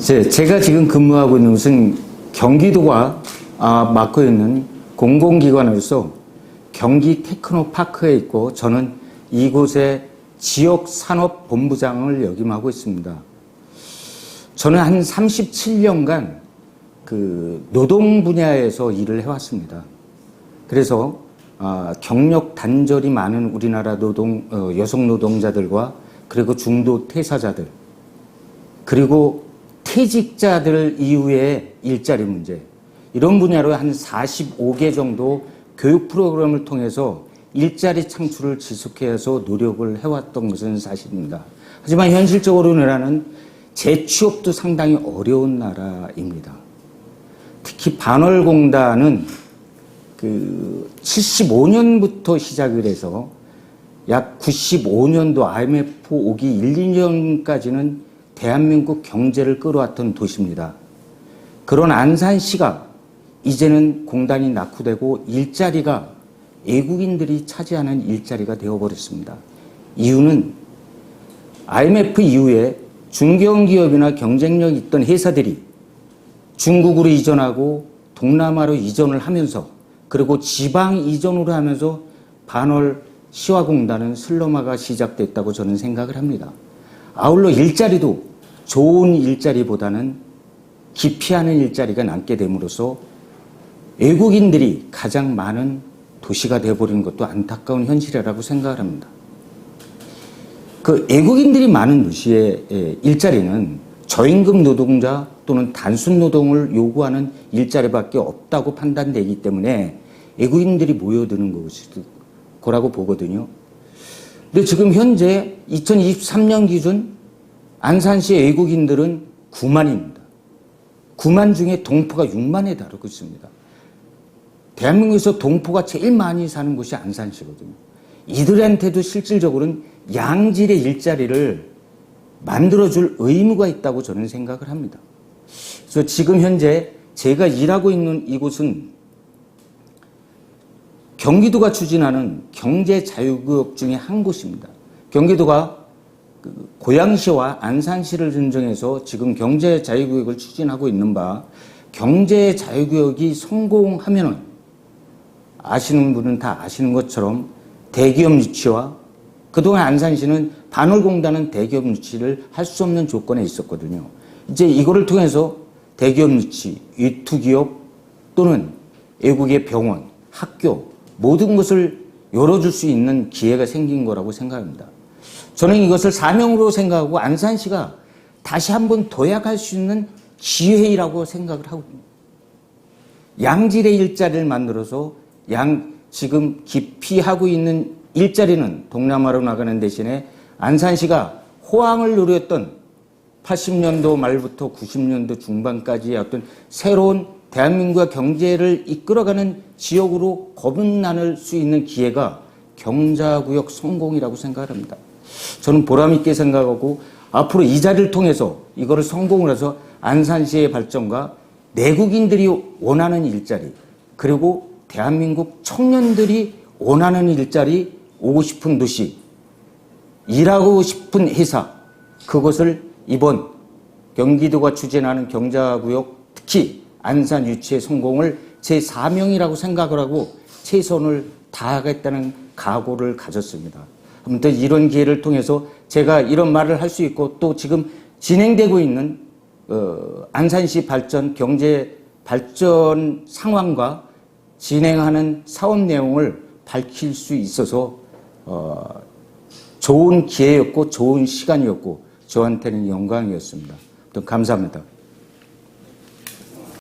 제, 제가 지금 근무하고 있는 곳은 경기도가 아, 맡고 있는 공공기관으로서 경기 테크노파크에 있고 저는 이곳의 지역 산업 본부장을 역임하고 있습니다. 저는 한 37년간 그 노동 분야에서 일을 해왔습니다. 그래서 아, 경력 단절이 많은 우리나라 노동 어, 여성 노동자들과 그리고 중도 퇴사자들 그리고 퇴직자들 이후의 일자리 문제 이런 분야로 한 45개 정도 교육 프로그램을 통해서 일자리 창출을 지속해서 노력을 해왔던 것은 사실입니다. 하지만 현실적으로는 재취업도 상당히 어려운 나라입니다. 특히 반월공단은 그 75년부터 시작을 해서 약 95년도 IMF 오기 1, 2년까지는 대한민국 경제를 끌어왔던 도시입니다. 그런 안산시가 이제는 공단이 낙후되고 일자리가 외국인들이 차지하는 일자리가 되어버렸습니다. 이유는 IMF 이후에 중견 기업이나 경쟁력 있던 회사들이 중국으로 이전하고 동남아로 이전을 하면서 그리고 지방 이전으로 하면서 반월 시화공단은 슬럼화가 시작됐다고 저는 생각을 합니다. 아울러 일자리도 좋은 일자리보다는 기피하는 일자리가 남게 됨으로써 외국인들이 가장 많은 도시가 되어버리는 것도 안타까운 현실이라고 생각을 합니다. 그 외국인들이 많은 도시의 예, 일자리는 저임금 노동자 또는 단순 노동을 요구하는 일자리밖에 없다고 판단되기 때문에 외국인들이 모여드는 거라고 보거든요. 근데 지금 현재 2023년 기준 안산시 외국인들은 9만입니다. 9만 중에 동포가 6만에 다루고 있습니다. 대한민국에서 동포가 제일 많이 사는 곳이 안산시거든요. 이들한테도 실질적으로는 양질의 일자리를 만들어줄 의무가 있다고 저는 생각을 합니다. 그래서 지금 현재 제가 일하고 있는 이곳은 경기도가 추진하는 경제 자유구역 중에 한 곳입니다. 경기도가 그 고양시와 안산시를 선정해서 지금 경제 자유구역을 추진하고 있는 바 경제 자유구역이 성공하면은 아시는 분은 다 아시는 것처럼 대기업 유치와 그동안 안산시는 반월공단은 대기업 유치를 할 수 없는 조건에 있었거든요. 이제 이거를 통해서 대기업 유치, 유투기업 또는 외국의 병원, 학교 모든 것을 열어줄 수 있는 기회가 생긴 거라고 생각합니다. 저는 이것을 사명으로 생각하고 안산시가 다시 한번 도약할 수 있는 기회라고 생각을 하고 있습니다. 양질의 일자리를 만들어서 양 지금 기피하고 있는 일자리는 동남아로 나가는 대신에 안산시가 호황을 누렸던 80년도 말부터 90년도 중반까지의 어떤 새로운 대한민국의 경제를 이끌어가는 지역으로 거듭나는 수 있는 기회가 경자구역 성공이라고 생각합니다. 저는 보람있게 생각하고 앞으로 이 자리를 통해서 이거를 성공을 해서 안산시의 발전과 내국인들이 원하는 일자리 그리고 대한민국 청년들이 원하는 일자리 오고 싶은 도시 일하고 싶은 회사 그것을 이번 경기도가 추진하는 경자구역 특히 안산 유치의 성공을 제 사명이라고 생각을 하고 최선을 다하겠다는 각오를 가졌습니다. 아무튼 이런 기회를 통해서 제가 이런 말을 할 수 있고 또 지금 진행되고 있는 어, 안산시 발전 경제 발전 상황과 진행하는 사업 내용을 밝힐 수 있어서 어, 좋은 기회였고 좋은 시간이었고 저한테는 영광이었습니다. 감사합니다.